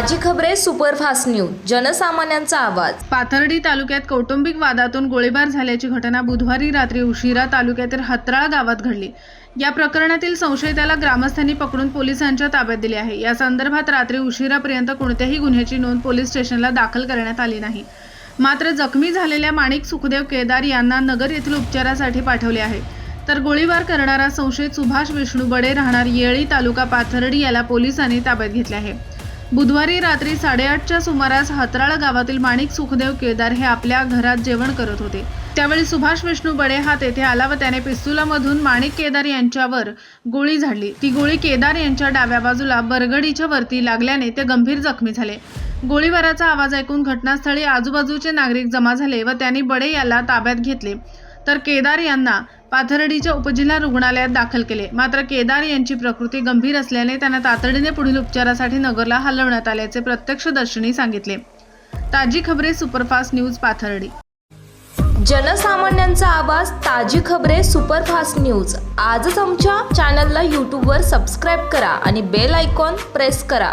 खबरे superfast news जनसामान्यांचा आवाज. पाथर्डी तालुक्यात कौटुंबिक वादातून गोळीबार झाल्याची घटना बुधवारी रात्री उशिरा तालुक्यातील हत्राळा गावात घडली. या प्रकरणातील संशयिताला ग्रामस्थांनी पकडून पोलिसांच्या ताब्यात दिले आहे. या संदर्भात रात्री उशिरापर्यंत कोणत्याही गुन्ह्याची नोंद पोलीस स्टेशनला दाखल करण्यात आली नाही. मात्र जखमी झालेल्या माणिक सुखदेव केदार यांना नगर येथील उपचारासाठी पाठवले आहे. तर गोळीबार करणारा संशयित सुभाष विष्णू बडे राहणार येळी तालुका पाथर्डी याला पोलिसांनी ताब्यात घेतले आहे. बुधवारी रात्री साडेआठच्या सुमारास हातराळ गावातील माणिक सुखदेव केदार हे आपल्या घरात जेवण करत होते. त्यावेळी सुभाष विष्णू बडे हा तेथे आला व त्याने पिस्तुलामधून माणिक केदार यांच्यावर गोळी झाडली. ती गोळी केदार यांच्या डाव्या बाजूला बरगडीच्या वरती लागल्याने ते गंभीर जखमी झाले. गोळीबाराचा आवाज ऐकून घटनास्थळी आजूबाजूचे नागरिक जमा झाले व त्यांनी बडे याला ताब्यात घेतले. तर केदार यांना पाथर्डीच्या उपजिल्हा रुग्णालयात दाखल केले. मात्र केदार यांची प्रकृती गंभीर असल्याने त्यांना तातडीने पुढील उपचारासाठी नगरला हलवण्यात आल्याचे प्रत्यक्षदर्शनी सांगितले. ताजी खबरे सुपरफास्ट न्यूज पाथर्डी. जनसामान्यांचा आवाज ताजी खबरे सुपरफास्ट न्यूज. आजच आमच्या चॅनलला यूट्यूबवर सबस्क्राईब करा आणि बेल आयकॉन प्रेस करा.